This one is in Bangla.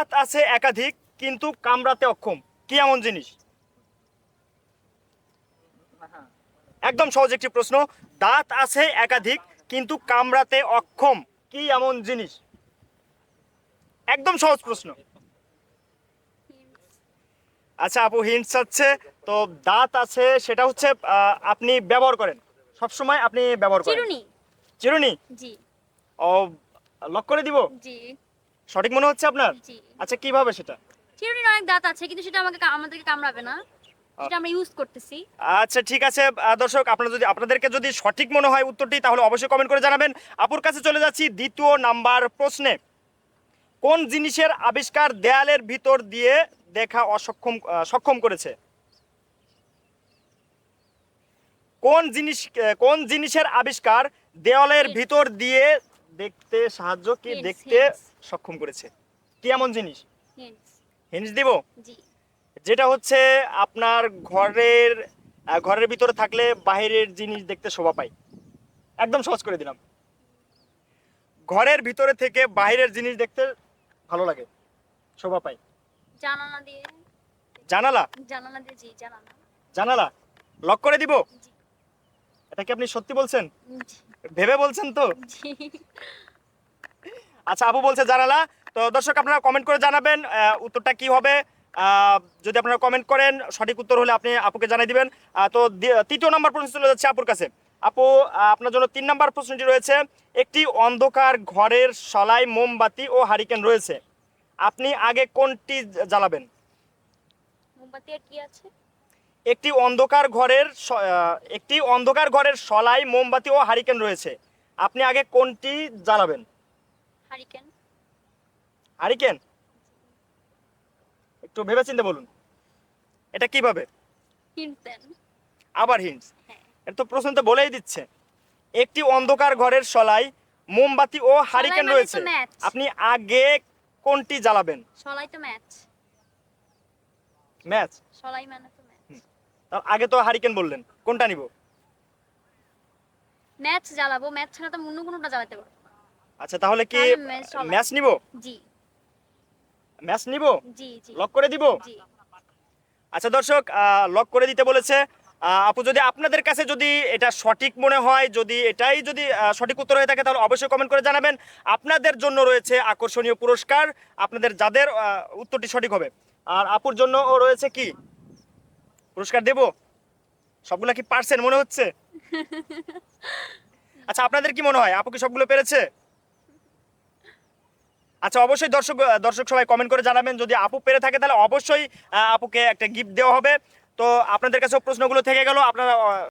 দাঁত আছে একাধিক কিন্তু কামড়াতে অক্ষম। কি এমন জিনিস? একদম সহজ একটি প্রশ্ন। দাঁত আছে একাধিক কিন্তু কামড়াতে অক্ষম। কি এমন জিনিস? একদম সহজ প্রশ্ন। আচ্ছা আপু হিন্টস চাচ্ছে তো দাঁত আছে সেটা হচ্ছে আহ, আপনি ব্যবহার করেন। সব সময় আপনি ব্যবহার করেন। চিরুনি। চিরুনি? জি। ও লক করে দিব? জি। সঠিক মনে হচ্ছে আপনার? জি। আচ্ছা কীভাবে সেটা? চিরুনির অনেক দাঁত আছে কিন্তু সেটা আমাকে কা- আমাদেরকে কামড়াবে না। সেটা আমরা ইউজ করতেছি। আচ্ছা ঠিক আছে আহ, দর্শক আপনারা যদি আপনাদেরকে যদি সঠিক মনে হয় উত্তরটি তাহলে অবশ্যই কমেন্ট করে জানাবেন। আপুর কাছে চলে যাচ্ছি দ্বিতীয় নাম্বার প্রশ্নে। কোন জিনিসের আবিষ্কার দেয়ালের ভিতর দিয়ে দেখা অসক্ষম আহ, সক্ষম করেছে? কোন জিনিস আহ, কোন জিনিসের আবিষ্কার দেওয়ালের ভিতর দিয়ে দেখতে সাহায্য কি দেখতে সক্ষম করেছে? কি এমন জিনিস. হিন্স দিব? যেটা হচ্ছে আপনার ঘরের ঘরের ভিতরে থাকলে বাইরের জিনিস দেখতে শোভা পায়। একদম সহজ করে দিলাম। ঘরের ভিতরে থেকে বাইরের জিনিস দেখতে ভালো লাগে শোভা পায়। জানালা দিয়ে। জানালা? জানালা দিয়ে জি জানালা। জানালা? লক করে দিব? এটা কি আপনি সত্যি বলছেন? জি। ভেবে বলছেন তো? আচ্ছা আপু বলছে জানালা। তো দর্শক, আপনারা কমেন্ট করে জানাবেন উত্তরটা কি হবে। যদি আপনারা কমেন্ট করেন, সঠিক উত্তর হলে আপনি আপুকে জানিয়ে দিবেন। তো তৃতীয় নম্বর প্রশ্ন চলে যাচ্ছে আপুর কাছে। আপু আপনার জন্য তিন নম্বর প্রশ্নটি রয়েছে। একটি অন্ধকার ঘরের সলাই মোমবাতি ও হারিকেন রয়েছে। আপনি আগে কোনটি জ্বালাবেন? মোমবাতি আর কি আছে? একটি অন্ধকার ঘরের একটি অন্ধকার ঘরের সলাই মোমবাতি ও হারিকেন রয়েছে। আপনি আগে কোনটি জ্বালাবেন? হারিকেন। হারিকেন? একটু ভেবে চিন্তে বলুন। এটা কীভাবে? আবার হিন্টস হ্যাঁ। এটা তো প্রশ্ন তো বলেই দিচ্ছে। একটি অন্ধকার ঘরের সলাই মোমবাতি ও হারিকেন মানে রয়েছে। আপনি আগে কোনটি জ্বালাবেন? সলাই তো ম্যাচ। ম্যাচ? সলাই মানে আগে তো হারিকেন বললেন কোনটা নিব? ম্যাচ জ্বালাবো ম্যাচ ছাড়া তো অন্য কোনোটা জ্বালাতে পারব আচ্ছা তাহলে কি। ম্যাচ নিব? জি। ম্যাচ নিব? জি জি। লক করে দিব? জি। আচ্ছা দর্শক লক করে দিতে বলেছে। আপু যদি আপনাদের কাছে যদি এটা সঠিক মনে হয় যদি এটাই যদি সঠিক উত্তর হয়ে থাকে তাহলে অবশ্যই কমেন্ট করে জানাবেন। আপনাদের জন্য রয়েছে আকর্ষণীয় পুরস্কার। আপনাদের যাদের উত্তরটি সঠিক হবে। আর আপুর জন্য ও রয়েছে কি? পুরস্কার দেব? সবগুলা কি পারছেন মনে হচ্ছে? আচ্ছা আপনাদের কি মনে হয়? আপু কি সবগুলো পেরেছে? আচ্ছা অবশ্যই দর্শক দর্শক সবাই কমেন্ট করে জানাবেন। যদি আপু পেরে থাকে তাহলে অবশ্যই আপুকে একটা গিফট দেওয়া হবে। তো আপনাদের কাছে প্রশ্নগুলো থেকে গেল। আপনারা